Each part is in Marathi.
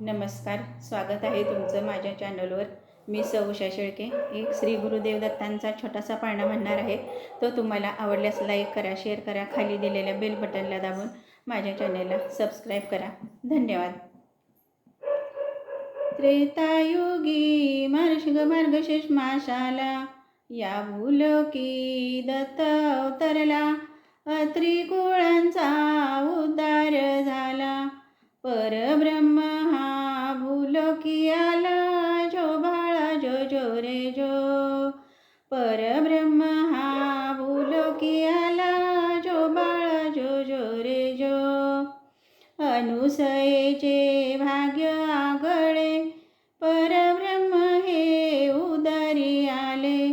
नमस्कार स्वागत आहे तुमचं माझ्या चॅनलवर मी सौ शेळके एक श्री गुरुदेव दत्तांचा छोटासा पाळणा म्हणणार आहे. तो तुम्हाला आवडल्यास लाईक करा शेअर करा खाली दिलेल्या बेल बटनला दाबून माझ्या चॅनलला सबस्क्राईब करा. धन्यवाद. त्रेतायुगी मार्ग मार्गशेष माशाला या भूलोकी दत्त अवतरला. अत्रिको अनुसयेचे भाग्य आगळे परब्रह्म हे उदारी आले.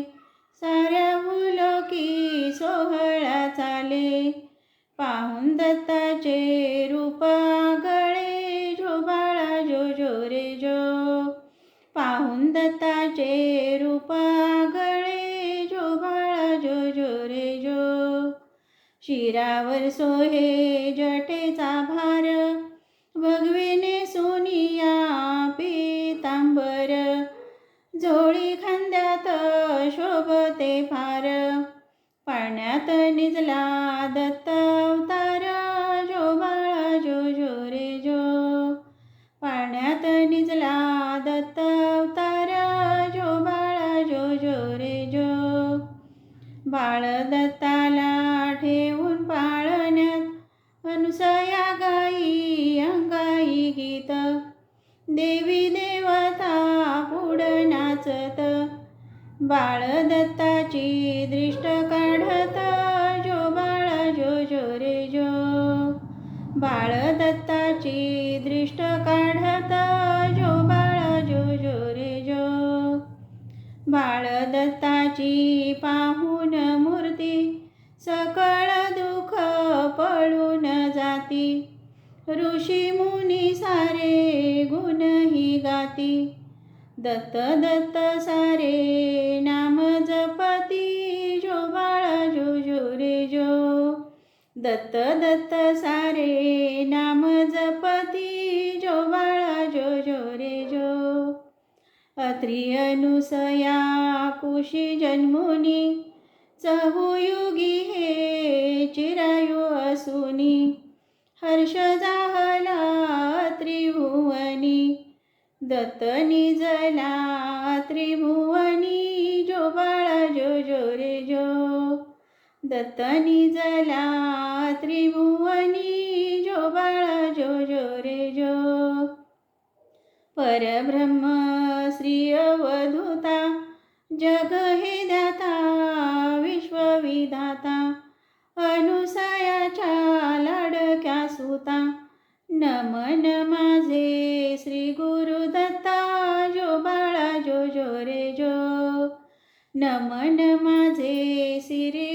साऱ्या भूलोकी सोहळा चाले पाहून दत्ताचे रूप आगळे जो बाळा जो जो रे जो. पाहून दत्ताचे रूप आगळे जो बाळा जो जो रे जो. शिरावर सोहे जटेचा भार भगवीने सोनिया पीतांबर झोळी खांद्यात शोभते फार. पाण्यात निजला दत्त अवतार जो बाळा जो जो रे जो. पाण्यात निजला दत्त अवतार जो बाळा जो जो रे जो. बाळ दत्ताला ठेवून पाळण्यात अनुसया बाळ दत्ताची दृष्ट काढता जो बाळा जो जो रे जो. बाळ दत्ताची दृष्ट काढता जो बाळा जो जो रे जो. बाळ दत्ताची पाहून मूर्ती सकळ दुःख पळून जाती. ऋषी मुनी सारे गुणही गाती. दत्त दत्त सारे नाम जपती जो बाळा जो जो रे जो. दत्त दत्त सारे नाम जपती जो बाळा जो जो रे जो. अत्रि अनुसया कुशी जन्मुनी चहुयुगी हे चिरायु असुनी. हर्ष दत्त निजला त्रिभुवनी जो बाळा जो जो रे जो. दत्त निजला त्रिभुवनी जो बाळा जो जो रे जो. परब्रह्म श्री अवधूता जग हे दाता विश्वविधाता अनुसयाच्या लाडक्या सुता. नम नमा નમનમાં જય શ્રી